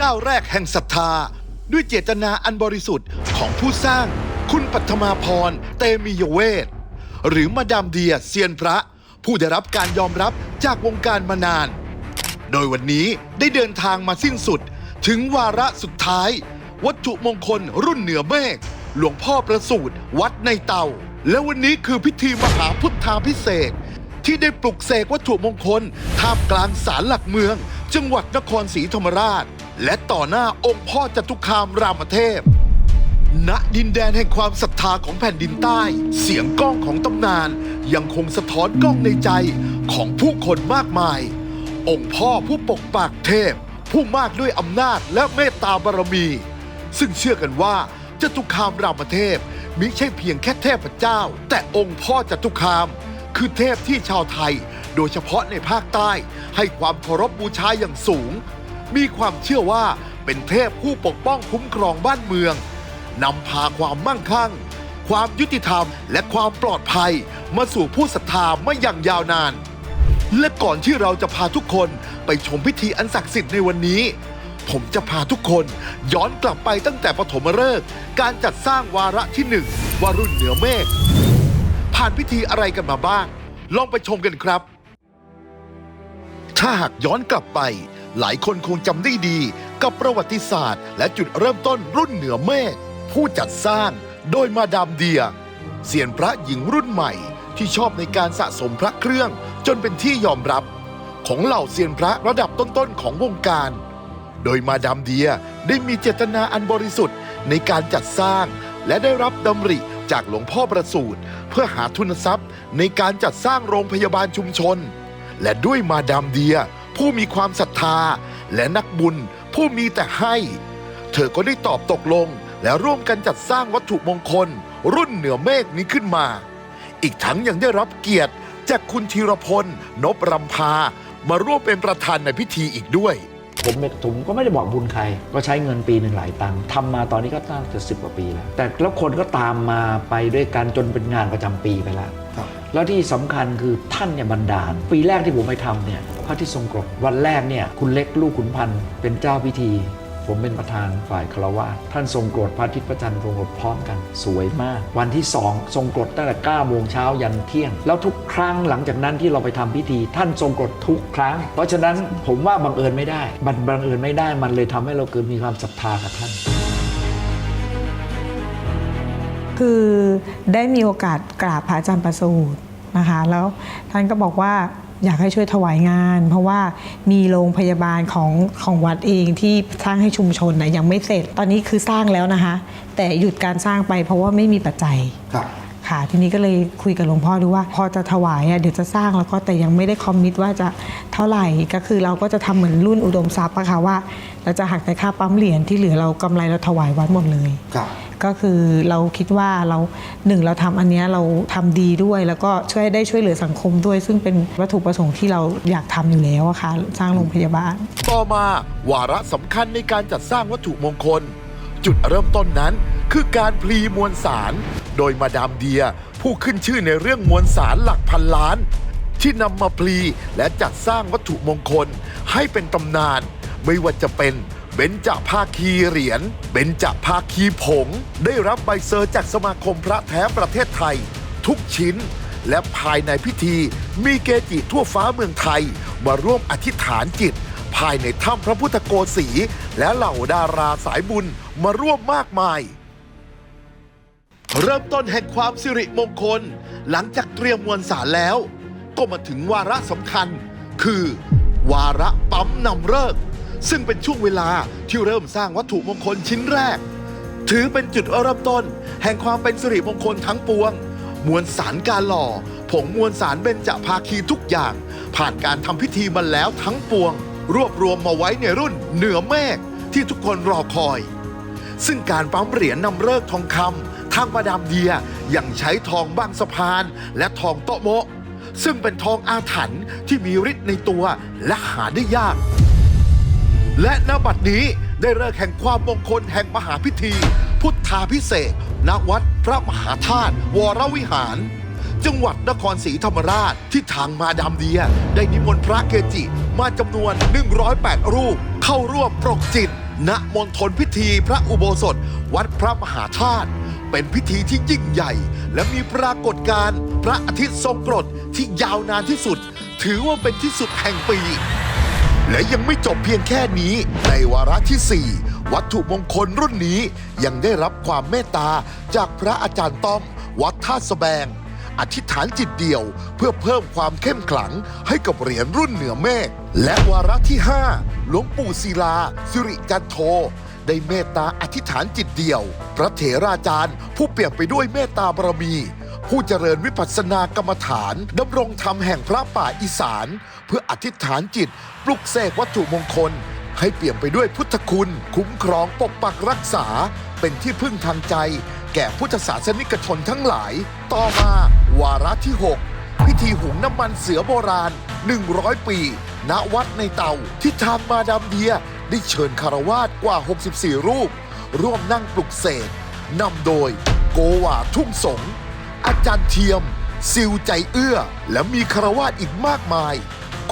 ก้าวแรกแห่งศรัทธา ด้วยเจตนาอันบริสุทธิ์ของผู้สร้าง คุณปัทมาพรเตมียเวทหรือมาดามเดียเซียนพระ ผู้ได้รับการยอมรับจากวงการมานาน โดยวันนี้ได้เดินทางมาสิ้นสุด ถึงวาระสุดท้าย วัตถุมงคลรุ่นเหนือเมฆหลวงพ่อประสูติวัดในเตา และวันนี้คือพิธีมหาพุทธาพิเศษที่ได้ปลุกเสกวัตถุมงคลท่ามกลางศาลหลักเมือง จังหวัดนครศรีธรรมราช และต่อหน้าองค์พ่อจตุคามรามเทพ ณดินแดนแห่งความศรัทธาของแผ่นดินใต้ เสียงก้องของตำนาน ยังคงสะท้อนกล้องในใจของผู้คนมากมาย องค์พ่อผู้ปกปักเทพ ผู้มากด้วยอำนาจและเมตตาบารมี ซึ่งเชื่อกันว่าจตุคามรามเทพมิใช่เพียงแค่เทพเจ้า แต่องค์พ่อจตุคาม คือเทพที่ชาวไทย โดยเฉพาะในภาคใต้ ให้ความเคารพบูชาอย่างสูง มีความเชื่อว่าเป็นเทพผู้ปกป้องคุ้มครองบ้านเมืองนำพาความมั่งคั่ง ความยุติธรรม และความปลอดภัย มาสู่ผู้ศรัทธามาอย่างยาวนาน และก่อนที่เราจะพาทุกคนไปชมพิธีอันศักดิ์สิทธิ์ในวันนี้ ผมจะพาทุกคนย้อนกลับไปตั้งแต่ปฐมฤกษ์การจัดสร้างวาระที่หนึ่งวารุ่นเหนือเมฆผ่านพิธีอะไรกันมาบ้าง ลองไปชมกันครับ ถ้าหากย้อนกลับไป หลายคนคงจำได้ดี กับประวัติศาสตร์ และจุดเริ่มต้นรุ่นเหนือเมฆผู้จัดสร้างโดยมาดามเดียเซียนพระหญิงรุ่นใหม่ที่ชอบในการสะสมพระเครื่องจนเป็นที่ยอมรับ ของเหล่าเซียนพระระดับต้นๆของวงการ โดยมาดามเดียได้มีเจตนาอันบริสุทธิ์ในการจัดสร้าง และได้รับดำริจากหลวงพ่อประสูติเพื่อหาทุนทรัพย์ในการจัดสร้างโรงพยาบาลชุมชน และด้วยมาดามเดีย ผู้มีความศรัทธา และนักบุญผู้มีแต่ให้ เธอก็ได้ตอบตกลงและร่วมกันจัดสร้างวัตถุมงคล รุ่นเหนือเมฆนี้ขึ้นมา อีกทั้งยังได้รับเกียรติจากคุณธีรพลนบรำพา มาร่วมเป็นประธานในพิธีอีกด้วย ผมไม่ผมก็ไม่ได้บอกบุญใคร ก็ใช้เงินปีหนึ่งหลายตังค์ทำมาตอนนี้ก็น่าจะสิบกว่าปีแล้ว แต่แล้วคนก็ตามมาไปด้วยกันจนเป็นงานประจำปีไปแล้ว แล้วที่สำคัญคือท่านเนี่ยบันดาล ปีแรกที่ผมไปทำเนี่ยพ ระที่ทรงกรดวันแรกเนี่ยคุณเล็กลูกขุนพันธ์เป็นเจ้าพิธี ผมเป็นประธานฝ่ายคารวะท่านทรงกรดพระอาทิตย์พระจันทร์ทรงกรดพร้อมกันสวยมาก วันที่สองทรงกรดตั้งแต่9โมงเช้ายันเที่ยง แล้วทุกครั้งหลังจากนั้นที่เราไปทำพิธี ท่านทรงกรดทุกครั้ง เพราะฉะนั้นผมว่าบังเอิญไม่ได้มันบังเอิญไม่ได้มันเลยทำให้เราเกิดมีความศรัทธากับท่านคือได้มีโอกาสกราบพระอาจารย์ประสูตินะคะ แล้วท่านก็บอกว่า อยากให้ช่วยถวายงาน เพราะว่ามีโรงพยาบาลของของวัดเองที่สร้างให้ชุมชนนะยังไม่เสร็จ ตอนนี้คือสร้างแล้วนะคะ แต่หยุดการสร้างไปเพราะว่าไม่มีปัจจัยครับค่ะทีนี้ก็เลยคุยกับหลวงพ่อดูว่า พอจะถวายอะเดี๋ยวจะสร้างแล้วก็แต่ยังไม่ได้คอมมิตว่าจะเท่าไหร่ก็คือเราก็จะทำเหมือนรุ่นอุดมทรัพย์อะค่ะว่า เราจะหักแต่ค่าปั๊มเหรียญที่เหลือเรากำไรเราถวายวัดหมดเลยครับ ก็คือเราคิดว่าเราหนึ่งเราทำอันนี้เราทำดีด้วย แล้วก็ช่วยได้ช่วยเหลือสังคมด้วย ซึ่งเป็นวัตถุประสงค์ที่เราอยากทำอยู่แล้วอะค่ะสร้างโรงพยาบาล ต่อมาวาระสำคัญในการจัดสร้างวัตถุมงคล จุดเริ่มต้นนั้น คือการพลีมวลสาร โดยมาดามเดีย ผู้ขึ้นชื่อในเรื่องมวลสารหลักพันล้าน ที่นำมาพลีและจัดสร้างวัตถุมงคล ให้เป็นตำนาน ไม่ว่าจะเป็น เบญจภาคีเหรียญ เบญจภาคีผง ได้รับใบเซอร์จากสมาคมพระแท้ประเทศไทย ทุกชิ้น และภายในพิธีมีเกจิทั่วฟ้าเมืองไทย มาร่วมอธิษฐานจิต ภายในถ้ำพระพุทธโกศีและเหล่าดาราสายบุญมาร่วมมากมาย เริ่มต้นแห่งความสิริมงคล หลังจากเตรียมมวลสารแล้ว ก็มาถึงวาระสำคัญ คือ วาระปั๊มนำเลิกษ์ ซึ่งเป็นช่วงเวลาที่เริ่มสร้างวัตถุมงคลชิ้นแรก ถือเป็นจุดเริ่มต้น แห่งความเป็นสิริมงคลทั้งปวง มวลสารการหล่อ ผงมวลสารเบญจภาคีทุกอย่าง ผ่านการทำพิธีมาแล้วทั้งปวง รวบรวมมาไว้ในรุ่นเหนือเมฆที่ทุกคนรอคอย ซึ่งการปั๊มเหรียญนำเลิกทองคำทางมาดามเดียยังใช้ทองบางสะพาน และทองโตโมะซึ่งเป็นทองอาถรรพ์ที่มีฤทธิ์ในตัวและหาได้ยาก และณบัดนี้ได้เลิกแห่งความมงคลแห่งมหาพิธี พุทธาพิเศษกณวัดพระมหาธาตุวรวิหาร จังหวัดนครศรีธรรมราชที่ทางมาดามเดีย ได้นิมนต์พระเกจิมาจำนวน 108 รูป เข้าร่วมปรกจิต ณมณฑลพิธีพระอุโบสถ วัดพระมหาธาตุเป็นพิธีที่ยิ่งใหญ่ และมีปรากฏการณ์พระอาทิตย์ทรงกรดที่ยาวนานที่สุด ถือว่าเป็นที่สุดแห่งปี และยังไม่จบเพียงแค่นี้ ในวาระที่ 4 วัตถุมงคลรุ่นนี้ยังได้รับความเมตตาจากพระอาจารย์ต้อม วัดท่าสแบง อธิษฐานจิตเดียวเพื่อเพิ่มความเข้มขลังให้กับเหรียญรุ่นเหนือเมฆและวาระที่ 5 หลวงปู่ศิลา สิริจันโทได้เมตตาอธิษฐานจิตเดียว พระเถราจารย์ผู้เปี่ยมไปด้วยเมตตาบารมี ผู้เจริญวิปัสสนากรรมฐานดำรงธรรมแห่งพระป่าอีสาน เพื่ออธิษฐานจิต ปลุกเสกวัตถุมงคล ให้เปี่ยมไปด้วยพุทธคุณ คุ้มครองปกปักรักษา เป็นที่พึ่งทางใจ แก่พุทธศาสนิกชนทั้งหลาย ต่อมาวาระที่ 6 พิธีหุงน้ำมันเสือโบราณ 100 ปี ณวัดในเตาที่ทางมาดามเดียได้เชิญคารวาสกว่า 64 รูป ร่วมนั่งปลุกเสกนำโดยโกวาทุ่งสง อาจารย์เทียม ซิวใจเอื้อ และมีคารวาสอีกมากมาย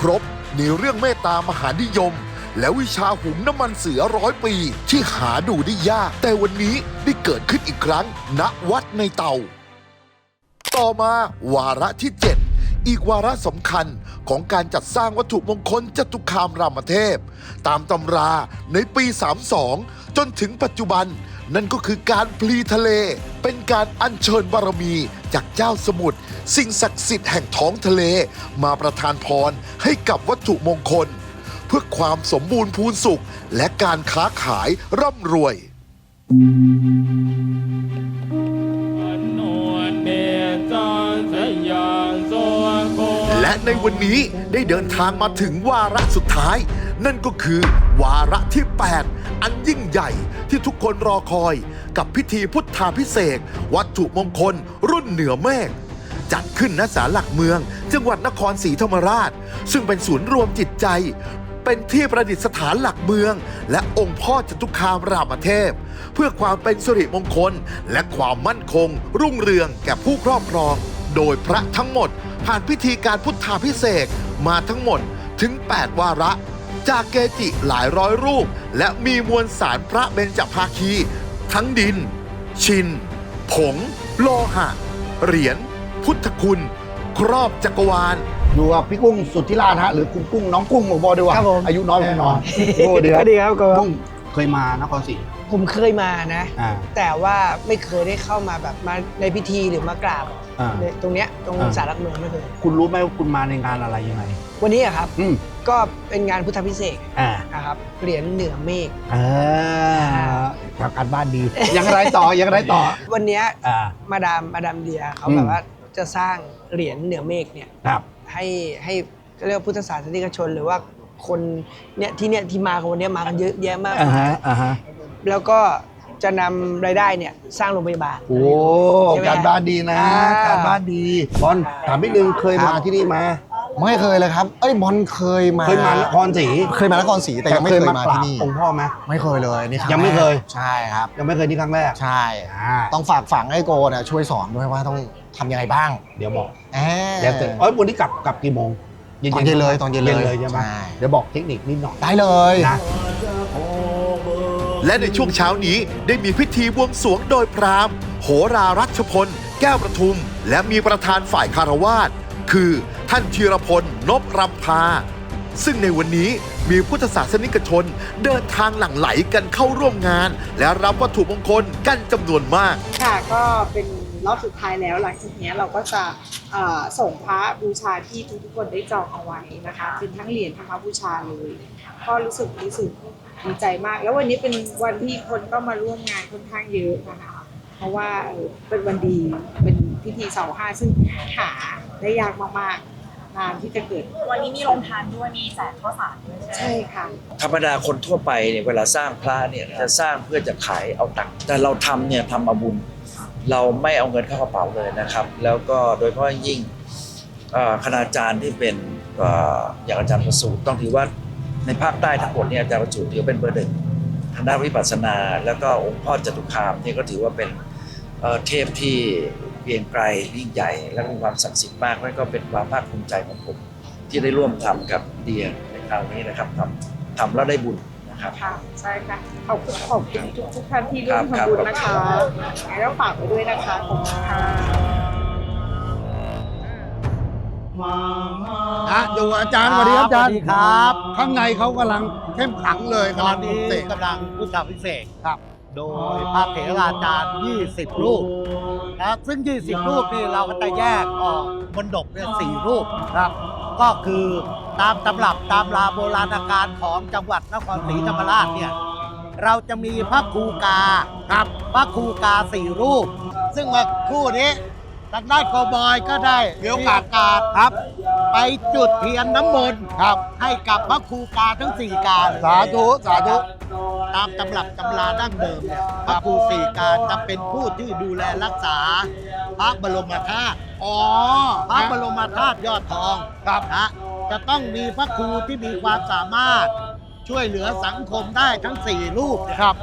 ครบในเรื่องเมตตามหานิยม และวิชาหุงน้ำมันเสือร้อยปี ที่หาดูได้ยาก แต่วันนี้ได้เกิดขึ้นอีกครั้ง ณวัดในเตา ต่อมาวาระที่ 7 อีกวาระสำคัญของการจัดสร้างวัตถุมงคลจตุคามรามเทพ ตามตำราในปี 32 จนถึงปัจจุบันนั่นก็คือการพลีทะเล เป็นการอัญเชิญบารมี จากเจ้าสมุทรสิ่งศักดิ์สิทธิ์แห่งท้องทะเล มาประทานพรให้กับวัตถุมงคล เพื่อความสมบูรณ์พูนสุข และการค้าขายร่ำรวย และในวันนี้ได้เดินทางมาถึงวาระสุดท้าย นั่นก็คือวาระที่ 8 อันยิ่งใหญ่ที่ทุกคนรอคอยกับพิธีพุทธาพิเศษกวัตถุมงคล รุ่นเหนือเมฆจัดขึ้นณศาลหลักเมือง จังหวัดนครศรีธรรมราช ซึ่งเป็นศูนย์รวมจิตใจ เป็นที่ประดิษฐานหลักเมือง และองค์พ่อจตุคามรามเทพ เพื่อความเป็นสิริมงคล และความมั่นคง รุ่งเรืองแก่ผู้ครอบครอง โดยพระทั้งหมด ผ่านพิธีการพุทธาพิเศษกมาทั้งหมดถึง 8 วาระ จากเกจิหลายร้อยรูป และมีมวลสารพระเบญจภาคี ทั้งดิน ชิน ผง โลหะ เหรียญ พุทธคุณ ครอบจักรวาลอยู่กับพี่กุ้งสุทธิราชฮะหรือคุณกุ้งน้องกุ้งของบอดีกว่าครับผม อายุน้อยกว่าน้องโอ้เดือสวัสดีครับกุ้งเคยมานครศรีผมเคยมานะ อ่า แต่ว่าไม่เคยได้เข้ามาแบบมาในพิธีหรือมากราบ อ่า ในตรงเนี้ยตรงอ่า สารหลักเมืองไม่เคยคุณรู้ไหมว่าคุณมาในงานอะไรยังไง วันนี้อะครับอืมก็เป็นงานพุทธพิเศษกอ่านะครับเหรียญเหนือเมฆอ่าทำการบ้านดี ยังไรต่อยังไรต่อ วันเนี้ยอ่า มาดามมาดามเดียเขาอืม แบบว่าจะสร้างเหรียญเหนือเมฆเนี่ยครับให้ให้เรียกว่าพุทธศาสนิกชนหรือว่าคนเนี่ยที่เนี่ยที่มากันวันเนี้ยมากันเยอะแยะมาก อ่าฮะอ่าฮะแล้วก็ จะนำรายได้เนี่ยสร้างโรงพยาบาล โอ้ใช่ไหมการบ้านดีนะ อ่า การบ้านดีบอลถามนิดนึงเคยมาที่นี่มาไม่เคยเลยครับ เอ้ยบอลเคยมาเคยมานครศรีเคยมานครศรีแต่ยังไม่เคยมาที่นี่องค์พ่อไหม ไม่เคยเลยนี่ครั้ยังไม่เคย ใช่ครับ ยังไม่เคยนี่ครั้งแรกใช่ อ่าต้องฝากฝังให้โกเนี่ยช่วยสอนด้วยว่าต้องทำยังไงบ้างเดี๋ยวบอกแหมเดี๋ยวเสร็จเอ้ยวันนี้กลับกลับกี่โมงตอนเย็นเลยตอนเย็นเลยเลยใช่ไหมใช่เดี๋ยวบอกเทคนิคนิดหน่อยได้เลยนะ และในช่วงเช้านี้ได้มีพิธีบวงสรวงโดยพราหมณ์ โหรารัชพล แก้วประทุม และมีประธานฝ่ายคารวาสคือท่านธีรพลนบรำพา ซึ่งในวันนี้มีพุทธศาสนิกชนเดินทางหลั่งไหลกันเข้าร่วมงาน และรับวัตถุมงคลกันจำนวนมาก ค่ะก็เป็น รอบสุดท้ายแล้วหลังจากเนี้ยเราก็จะเอ่อส่งพระบูชาที่ทุกๆคนได้จองเอาไว้นะคะ เป็นทั้งเหรียญทั้งพระบูชาเลยก็รู้สึกรู้สึกดีใจมาก แล้ววันนี้เป็นวันที่คนก็มาร่วมงานค่อนข้างเยอะนะคะเพราะว่าเอ่อเป็นวันดีเป็นพิธีเสาห้าซึ่งหาได้ยากมากๆนานที่จะเกิด วันนี้มีโรงทานด้วยมีแจกข้าวสารด้วยใช่ไหมใช่ค่ะธรรมดาคนทั่วไปเนี่ยเวลาสร้างพระเนี่ยจะสร้างเพื่อจะขายเอาตังค์แต่เราทำเนี่ยทำเอาบุญ เราไม่เอาเงินเข้ากระเป๋าเลยนะครับ แล้วก็โดยเฉพาะยิ่งเอ่อคณาจารย์ที่เป็นอย่างอาจารย์ประสูติต้องถือว่าในภาคใต้ทั้งหมดเนี่ยอาจารย์ประสูติถือเป็นเบอร์หนึ่งทางด้านวิปัสสนา แล้วก็องค์พ่อจตุคามนี่ก็ถือว่าเป็นเทพที่เกียงไกรยิ่งใหญ่ และมีความศักดิ์สิทธิ์มากนั่นก็เป็นความภาคภูมิใจของผมที่ได้ร่วมทำกับเดียในคราวนี้นะครับทำทำแล้วได้บุญ ครับ ค่ะใช่ค่ะขอบคุณขอบคุณทุกทุกท่านที่ร่วมครับทำบุญครับนะคะงั้นก็ฝากไว้ด้วยนะคะขอบคุณค่ะนะอยู่กับอาจารย์สวัสดีครับอาจารย์สวัสดีครับ ข้างในเขากำลังเข้มขังเลยตอนกำลังนี้เสก กำลังพุทธาพิเศษกครับ โดยพระเถราจารย์ 20 รูปนะครับซึ่ง 20 รูปนี่เราก็จะแยกออกบนดกเนี่ยสี่รูปครับ ก็คือ ตามตำรับตามราโบราณการของจังหวัดนครศรีธรรมราชเนี่ยเราจะมีพระครูกาครับพระครูกาสี่รูป ซึ่งเมื่อครู่นี้ทางด้านโกบอยก็ได้มีโอกาสกาสครับ ไปจุดเทียนน้ำมนต์ครับ ให้กับพระครูกาทั้งสี่กาสาธุสาธุ ตามตำรับตำราดั้งเดิมเนี่ยพระครูสี่กาจะเป็นผู้ที่ดูแลรักษา พระบรมธาตุอ๋อพระบรมธาตุยอดทองครับนะ จะต้องมีพระครูที่มีความสามารถช่วยเหลือสังคมได้ทั้งสี่รูปเนี่ยครับ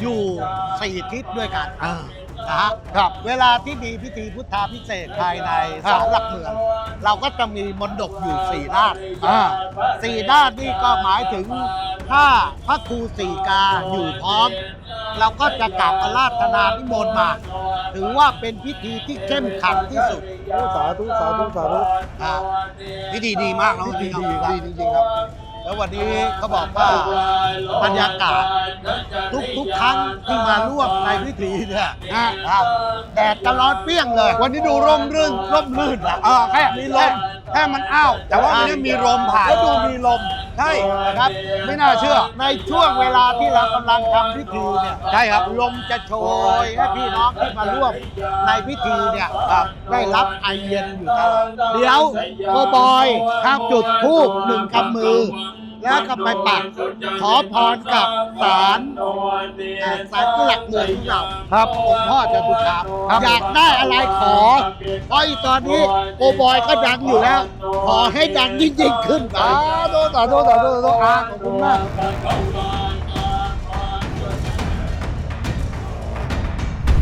อยู่สี่ทิศด้วยกันอ่า นะฮะครับ เวลาที่มีพิธีพุทธาพิเศษกภายในครับศาลหลักเมือง เราก็จะมีมนดบอยู่สี่ด้านอ่า สี่ด้านนี่ก็หมายถึงถ้าพระครูสี่กาอยู่พร้อม เราก็จะกราบอาราธนานิมนต์มา ถือว่าเป็นพิธีที่เข้มขังที่สุดสาธุสาธุสาธุอ่าพิธีดีมากนะดีดีพี่ดีน้องดีจริงๆครับ แล้ววันนี้เขาบอกว่าบรรยากาศทุกทุกครั้งที่มาร่วมในพิธีเนี่ยนะครับแดดจะร้อนเปรี้ยงเลย วันนี้ดูร่มรื่นร่มรื่นอะเออแค่มีลม แค่มันอ้าว แต่ว่ามันยังมีลมผ่านแล้วดูมีลม ใช่นะครับ ไม่น่าเชื่อ ในช่วงเวลาที่เรากำลังทำพิธีเนี่ยใช่ครับลมจะโชยให้พี่น้องที่มาร่วมในพิธีเนี่ยครับได้รับไอเย็นอยู่ตลอดเดี๋ยวโกบอยข้ามจุดทูบหนึ่งกำมือ แล้วก็ไปปักขอพรกับศาลเอ่อศาลหลักเมืองของเราครับองค์พ่อจตุคามครับอยากได้อะไรขอเพราะอีตอนนี้โกบอยก็ดังอยู่แล้ว ขอให้ดังยิ่งยิ่งๆขึ้นไปสาธุสาธุสาธุสาธุอ่าขอบคุณมาก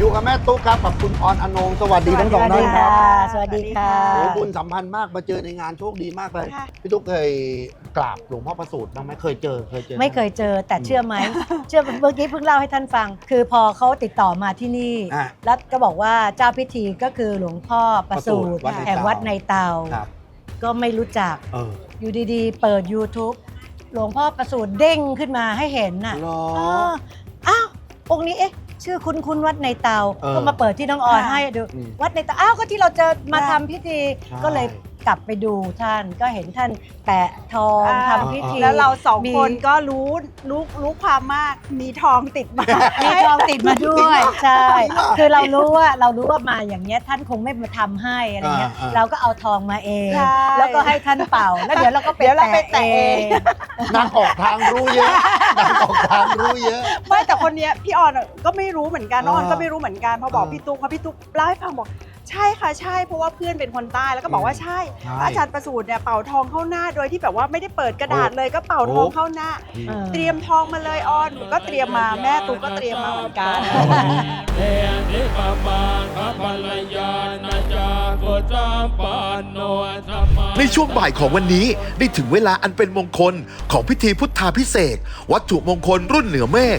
อยู่กับแม่ตุ๊กครับกับคุณออนอนงสวัสดีทั้งสองท่านครับสวัสดีค่ะ โอ้บุญสัมพันธ์มากมาเจอในงานโชคดีมากเลย ค่ะ พี่ตุ๊กเคยกราบหลวงพ่อประสูติบ้างไหมเคยเจอเคยเจอห ไม่เคยเจอแต่เชื่อไหม เชื่อเมื่อกี้เพิ่งเล่าให้ท่านฟัง คือพอเขาติดต่อมาที่นี่ อะแล้วก็บอกว่าเจ้าพิธีก็คือหลวงพ่อประสูติวัดในเตาแห่งวัดในเตา ครับ ก็ไม่รู้จักเอออยู่ดีๆ เปิด YouTube หลวงพ่อประสูติเด้งขึ้นมาให้เห็นน่ะเหรอเอออ้าวองค์นี้เอ๊ะ ชื่อคุณคุณวัดในเตา เออก็มาเปิดที่น้องออนให้ดู อืมวัดในเตา อ้าว ก็ที่เราเจอมาทำพิธี ใช่ ก็เลย กลับไปดูท่านก็เห็นท่านแปะทองอ่า ทำพิธี แล้วเราสองมี คนก็รู้รู้รู้ความมากมีทองติดมา มีทองติดมาด้วย ใช่ คือเรารู้ว่าเรารู้ว่ามาอย่างเงี้ยท่านคงไม่มาทำให้อะไรเงี้ยอ่าอ่าเราก็เอาทองมาเอง ใช่แล้วก็ให้ท่านเป่าแล้วเดี๋ยวเราก็ไปเดี๋ยวเราไปแตะแตะเอเองงนางออกทางรู้เยอะนางออกทางรู้เยอะ ไม่แต่คนเนี้ยพี่ออนอะก็ไม่รู้เหมือนกันน้องออนอ่าก็ไม่รู้เหมือนกันพอบอกอ่า พี่ตุ๊กพอพี่ตุ๊กเล่าให้ฟังบอก ใช่ค่ะใช่เพราะว่าเพื่อนเป็นคนใต้แล้วก็บอกว่าใช่ใช่อาจารย์ประสูติเนี่ยเป่าทองเข้าหน้าโดยที่แบบว่าไม่ได้เปิดกระดาษเลยก็เป่าทองเข้าหน้า เออ เตรียมทองมาเลยออนหนูก็เตรียมมาแม่ตุ๊กก็เตรียมมาเหมือนกันในช่วงบ่ายของวันนี้ได้ถึงเวลาอันเป็นมงคลของพิธีพุทธาพิเศษกวัตถุมงคลรุ่นเหนือเมฆ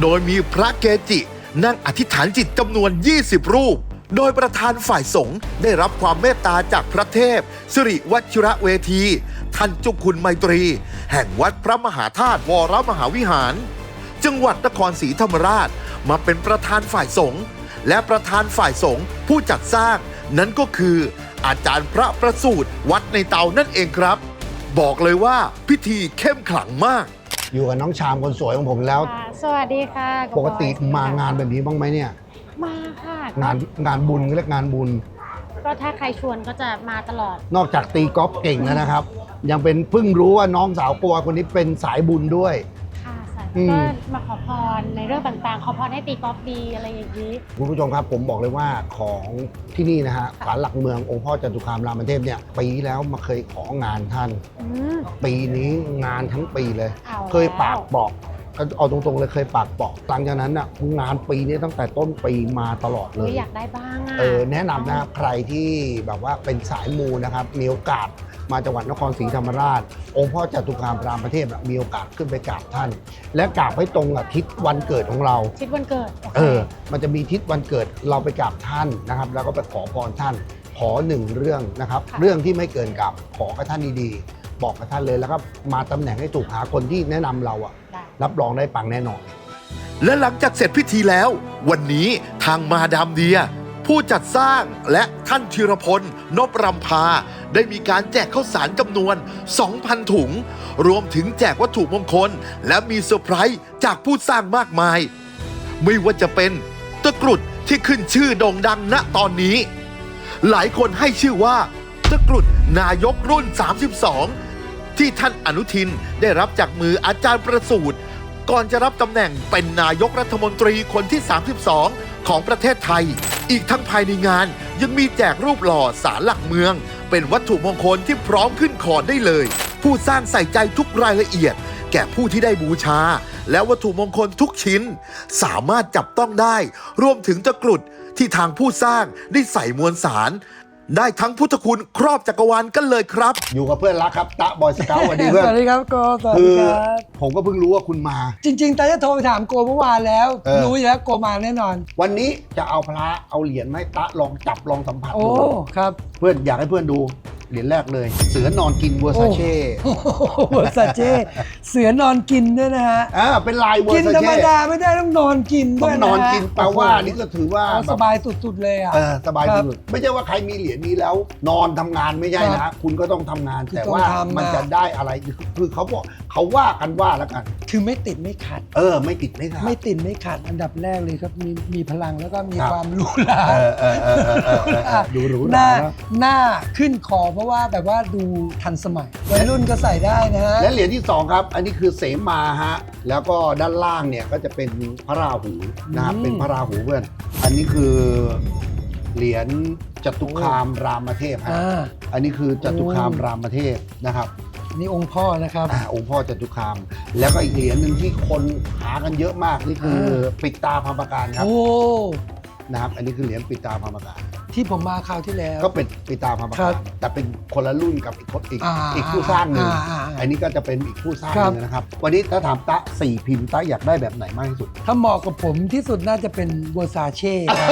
โดยมีพระเกจินั่งอธิษฐานจิตจำนวน 20 รูป โดยประธานฝ่ายสงฆ์ได้รับความเมตตาจากพระเทพ สิริวัชิระเวที ท่านเจุคุณไมตรี แห่งวัดพระมหาธาตุวรมหาวิหาร จังหวัดนครศรีธรรมราชมาเป็นประธานฝ่ายสงฆ์และประธานฝ่ายสงฆ์ผู้จัดสร้าง นั้นก็คือ อาจารย์พระประสูตรวัดในเตานั่นเองครับ บอกเลยว่าพิธีเข้มขลังมากอยู่กับน้องชามคนสวยของผมแล้ว ค่ะสวัสดีค่ะปกติมางานแบบนี้บ้างไหมเนี่ย มาค่ะ งานงานบุญเรียกงานบุญ ก็ถ้าใครชวนก็จะมาตลอด นอกจากตีกอล์ฟเก่งแล้วนะครับ ยังเป็นเพิ่งรู้ว่าน้องสาวปัวคนนี้เป็นสายบุญด้วย ค่ะสายอืม ก็มาขอพรในเรื่องต่างๆ ขอพรให้ตีกอล์ฟดีอะไรอย่างนี้ คุณผู้ชมครับผมบอกเลยว่าของที่นี่นะฮะศาลหลักเมืององค์พ่อจตุคามรามเทพเนี่ยปีที่แล้วมาเคยของานท่าน อืมปีนี้งานทั้งปีเลย เอาเคยปากแล้วบอกก็ เอาตรงๆเลยเคยปากบอกหลังจากนั้นน่ะงานปีนี้ตั้งแต่ต้นปีมาตลอดเลเฮ้ยย อยากได้บ้างอะ เออแนะนำนะครับใครที่แบบว่าเป็นสายมูนะครับ มีโอกาสมาจังหวัดนครศรีธรรมราช องค์พ่อจตุคามรามประเทศน่ะมีโอกาสขึ้นไปกราบท่าน และกราบให้ตรงกับทิศวันเกิดของเรา ชิดวันเกิดโคเออ มันจะมีทิศวันเกิดเราไปกราบท่านนะครับ แล้วก็ไปขอพรท่าน ขอหนึ่งเรื่องนะครับค่ะเรื่องที่ไม่เกินกับขอกับท่านดีๆ บอกกับท่านเลยแล้วก็มาตำแหน่งให้ถูกหาคนที่แนะนำเราอะได้ รับรองได้ปังแน่นอน และหลังจากเสร็จพิธีแล้ว วันนี้ทางมาดามเดีย ผู้จัดสร้างและท่านธีรพลนบรำพา ได้มีการแจกข้าวสารจำนวน 2,000 ถุง รวมถึงแจกวัตถุมงคล และมีเซอร์ไพรส์จากผู้สร้างมากมาย ไม่ว่าจะเป็นตะกรุดที่ขึ้นชื่อโด่งดังณตอนนี้ หลายคนให้ชื่อว่าตะกรุดนายกรุ่น 32 ที่ท่านอนุทินได้รับจากมืออาจารย์ประสูตร ก่อนจะรับตำแหน่งเป็นนายกรัฐมนตรีคนที่ 32 ของประเทศไทย อีกทั้งภายในงานยังมีแจกรูปหล่อสารหลักเมือง เป็นวัตถุมงคลที่พร้อมขึ้นขอได้เลย ผู้สร้างใส่ใจทุกรายละเอียด แก่ผู้ที่ได้บูชา และวัตถุมงคลทุกชิ้น สามารถจับต้องได้ รวมถึงตะกรุดที่ทางผู้สร้างได้ใส่มวลสาร ได้ทั้งพุทธคุณครอบจักรวาลกันเลยครับ อยู่กับเพื่อนรักครับตะบอยสเกาสวัสดีเพื่อน สวัสดีครับโกสวัสคืดีอครับ ผมก็เพิ่งรู้ว่าคุณมา จริงๆตาจะโทรไปถามโกเมื่อวานแล้ว เออ รู้อยู่แล้วโกมาแน่นอน วันนี้จะเอาพระเอาเหรียญมาให้ตะลองจับลองสัมผัสโอ้ดูครับ เพื่อนอยากให้เพื่อนดูเหรียญแรกเลย เสือนอนกินเวอร์ซาเช่โอ้โหเวอร์ซาเช่เสือนอนกินด้วยนะฮะอ่าเป็นลายเวอกินร์ซาธรรมเช่ดาไม่ได้ต้องนอนกินด้ต้วอยงนะนอนฮะกินแปลว่าโอ้โหนี่ก็ถือว่าอ๋อแบบสบายสุดๆเลยอะเออสบายครับสุดๆไม่ใช่ว่าใครมีเหรียญนี้แล้ว นอนทำงานไม่ใช่ครันะบคุณก็ต้องทำงานคือแต่ต้องว่าทำมันอะจะได้อะไรคือเขาบอกเขาว่ากันว่าแล้วกัน คือไม่ติดไม่ขัดเออ ไม่ติดไม่ขาดไม่ติดไม่ขัดอันดับแรกเลยครับมีมีพลังแล้วก็มีครับความหรูหราเออเออเออเออเออเออดูหรูหหราน้านะหน้าขึ้นคอเพราะว่าแบบว่าดูทันสมัยวัยรุ่นก็ใส่ได้นะฮะ และเหรียญที่สองครับ อันนี้คือเสมาฮะ แล้วก็ด้านล่างเนี่ยก็จะเป็นพระราหูนะครับ อืม เป็นพระราหูเพื่อน อันนี้คือเหรียญจตุคามรามเทพฮะ อ่า อันนี้คือจตุคามโอ้ รามเทพนะครับนี่องค์พ่อนะครับ อ่าองค์พ่อจตุคาม แล้วก็อีกเหรียญหนึ่งที่คนหากันเยอะมากนี่คือปิดตาพรรมการครับ โอ้ นะครับ อันนี้คือเหรียญปิดตาพรรมการที่ผมมาคราวที่แล้ว ก็เป็นปิดตาพรรมครัการบแต่เป็นคนละรุ่นกับอีกคนอีกอ่าอีกผู้สร้างหนึ่งอ่าอ่าอ่าอันนี้ก็จะเป็นอีกผู้สร้างคหรับนึ่งนะครับ วันนี้ถ้าถามตะสี่พิมพ์ตะอยากได้แบบไหนมากที่สุด ถ้าเหมาะกับผมที่สุดน่าจะเป็นเวอร์ซาเช่ครับ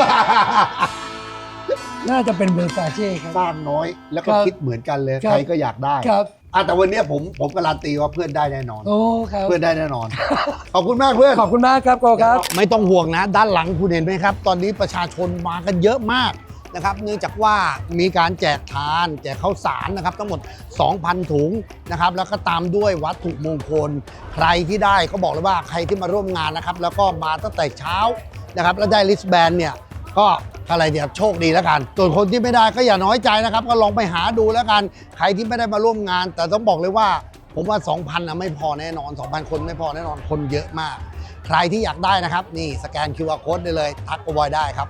น่าจะเป็นเวอร์ซาเช่ครับ สร้างน้อยแล้วก็ครับคิดเหมือนกันเลยครับ ใครก็อยากได้ ครับ อะแต่วันนี้ผมผมการันตีว่าเพื่อนได้แน่นอน โอ้ครับ เพื่อนได้แน่นอน ขอบคุณมากเพื่อน ขอบคุณมากครับโกครับ ไม่ต้องห่วงนะ ด้านหลังคุณเห็นไหมครับ ตอนนี้ประชาชนมากันเยอะมากนะครับ เนื่องจากว่ามีการแจกทาน แจกข้าวสารนะครับ ทั้งหมด 2,000 ถุงนะครับ แล้วก็ตามด้วยวัตถุมงคล ใครที่ได้ก็บอกเลยว่าใครที่มาร่วมงานนะครับ แล้วก็มาตั้งแต่เช้านะครับ แล้วได้ลิสแบนเนี่ยก็ อะไรเดี๋ยวโชคดีแล้วกัน ส่วนคนที่ไม่ได้ก็อย่าน้อยใจนะครับ ก็ลองไปหาดูแล้วกัน ใครที่ไม่ได้มาร่วมงาน แต่ต้องบอกเลยว่า ผมว่า 2,000นะไม่พอแน่นอน 2,000 คนไม่พอแน่นอนคนเยอะมาก ใครที่อยากได้นะครับ นี่สแกน QR code ได้เลยทักโอบอยได้ครับ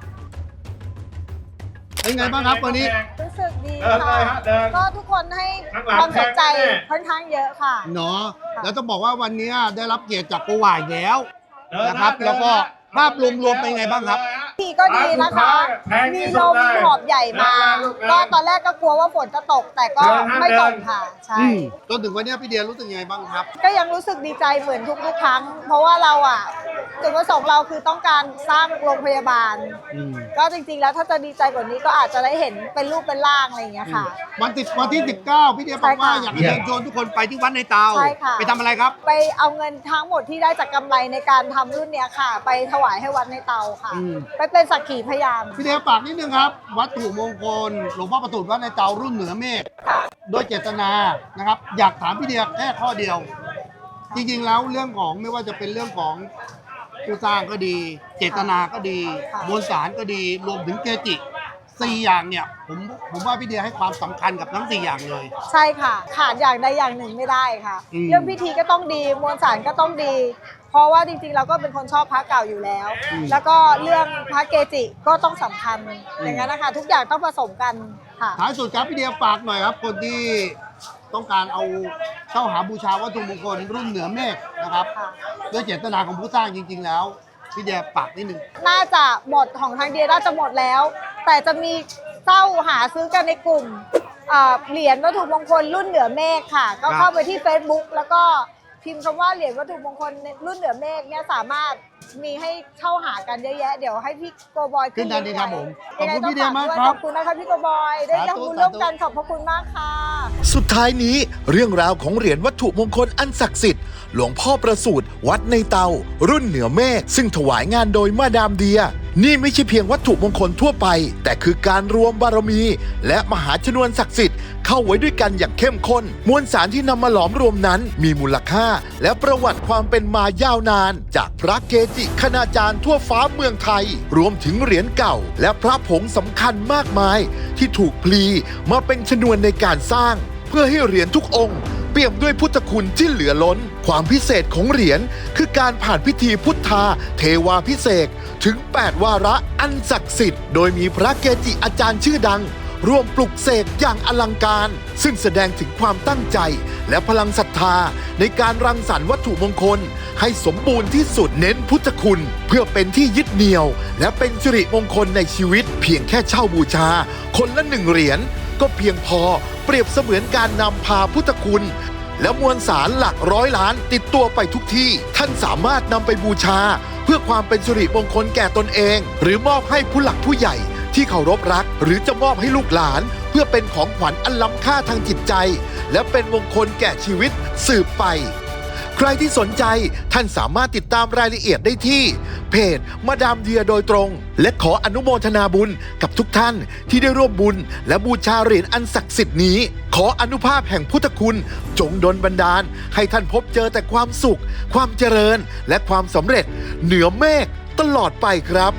เป็นไงบ้างครับวันนี้ รู้สึกดีเดินเลค่ะยฮะเดินก็ทุกคนให้ข้างหลังความสนใจแข็งแน่ ค่อนข้างเยอะค่ะ เนาะแล้วต้องบอกว่าวันนี้ได้รับเกียรติจากโกวายแล้วเดินนะครับเดินแล้วก็นะภาพรวมๆเป็นไงบ้างครับทีก็ดีนะคะ แพงมีที่ลสุดมเลยหอบใหญ่มาเดินลูกเดินก็ตอนแรกก็กลัวว่าฝนจะตกแต่ก็เดินฮะไม่ตกเดินค่ะ ใช่อืมจนถึงวันนี้พี่เดียรู้สึกยังไงบ้างครับ ก็ยังรู้สึกดีใจเหมือนทุกๆครั้ง เพราะว่าเราอะจุดประสงค์เราคือต้องการสร้างโรงพยาบาลอืมก็จริงๆแล้วถ้าจะดีใจกว่านี้ก็อาจจะได้เห็นเป็นรูปเป็นร่างอะไรอย่างเงี้ยค่ะ วันติดวันที่ 19 พี่เดียบอกว่าใช่ค่ะอยากจะเชิญชวนทุกคนไปที่วัดในเตาใช่ค่ะไปทำอะไรครับ ไปเอาเงินทั้งหมดที่ได้จากกำไรในการทำรุ่นเนี้ยค่ะ ไปถวายให้วัดในเตาค่ะอืมไปเป็นสักขีพยาน พี่เดียฝากนิดนึงครับ วัตถุมงคลหลวงพ่อประตูวัดในเตารุ่นเหนือเมฆโดยเจตนานะครับ อยากถามพี่เดียแค่ข้อเดียว จริงๆแล้วเรื่องของไม่ว่าจะเป็นเรื่องของผู้สร้างก็ดี เจตนาก็ดีค่ะมวลสารก็ดีรวมถึงเกจิสี่อย่างเนี่ยผมผมว่าพี่เดียให้ความสำคัญกับทั้งสี่อย่างเลย ใช่ค่ะ ขาดอย่างใดอย่างหนึ่งไม่ได้ค่ะอืมเรื่องพิธีก็ต้องดี มวลสารก็ต้องดี เพราะว่าจริงๆเราก็เป็นคนชอบพระเก่าอยู่แล้วอืมแล้วก็เรื่องพระเกจิก็ต้องสำคัญอย่างนั้นนะคะทุกอย่างต้องผสมกันค่ะ ท้ายสุดครับพี่เดียฝากหน่อยครับ คนที่ต้องการเอาเข้าหาบูชาวัตถุมงคลรุ่นเหนือเมฆนะครับด้วยเจตนาของผู้สร้างจริง ๆ แล้วพี่เดียฝากนิดนึง น่าจะหมดของทางเดียน่าจะหมดแล้ว แต่จะมีเจ้าหาซื้อกันในกลุ่มเอ่อเหรียญวัตถุมงคลรุ่นเหนือเมฆค่ะ ก็ครับเข้าไปที่ Facebook แล้วก็ พิมพ์คำว่าเหรียญวัตถุมงคลรุ่นเหนือเมฆเนี่ยสามารถมีให้เช่าหากันเยอะแยะ เดี๋ยวให้พี่โกบอยขึ้นทันทีครับผมขอบยังไงคุณต้งพี่เดียมากฝครับ ขอบคุณนะคะพี่โกบอยได้สาธุทำบุญร่วมสาธุกันขอบพระคุณมากค่ะ สุดท้ายนี้เรื่องราวของเหรียญวัตถุมงคลอันศักดิ์สิทธิ์หลวงพ่อประสูติวัดในเตา รุ่นเหนือเมฆซึ่งถวายงานโดยมาดามเดีย นี่ไม่ใช่เพียงวัตถุมงคลทั่วไป แต่คือการรวมบารมี และมหาชนวนศักดิ์สิทธิ์ เข้าไว้ด้วยกันอย่างเข้มข้น มวลสารที่นำมาหลอมรวมนั้น มีมูลค่า และประวัติความเป็นมายาวนาน จากพระเกจิคณาจารย์ทั่วฟ้าเมืองไทย รวมถึงเหรียญเก่า และพระผงสำคัญมากมาย ที่ถูกพลีมาเป็นชนวนในการสร้าง เพื่อให้เหรียญทุกองค์เปี่ยมด้วยพุทธคุณที่เหลือล้น ความพิเศษของเหรียญคือการผ่านพิธีพุทธา เทวาพิเศษถึง 8 วาระอันศักดิ์สิทธิ์ โดยมีพระเกจิอาจารย์ชื่อดัง ร่วมปลุกเสกอย่างอลังการ ซึ่งแสดงถึงความตั้งใจ และพลังศรัทธา ในการรังสรรค์วัตถุมงคล ให้สมบูรณ์ที่สุดเน้นพุทธคุณ เพื่อเป็นที่ยึดเหนี่ยว และเป็นสิริมงคลในชีวิต เพียงแค่เช่าบูชา คนละหนึ่งเหรียญก็เพียงพอเปรียบเสมือนการนำพาพุทธคุณและมวลสารหลักร้อยล้านติดตัวไปทุกที่ ท่านสามารถนำไปบูชา เพื่อความเป็นสิริมงคลแก่ตนเอง หรือมอบให้ผู้หลักผู้ใหญ่ ที่เคารพรัก หรือจะมอบให้ลูกหลาน เพื่อเป็นของขวัญอันล้ำค่าทางจิตใจ และเป็นมงคลแก่ชีวิตสืบไป ใครที่สนใจท่านสามารถติดตามรายละเอียดได้ที่ เพจมาดามเดียโดยตรง และขออนุโมทนาบุญกับทุกท่านที่ได้ร่วมบุญ และบูชาเหรียญอันศักดิ์สิทธิ์นี้ ขออนุภาพแห่งพุทธคุณ จงดลบันดาล ให้ท่านพบเจอแต่ความสุข ความเจริญ และความสำเร็จ เหนือเมฆตลอดไปครับ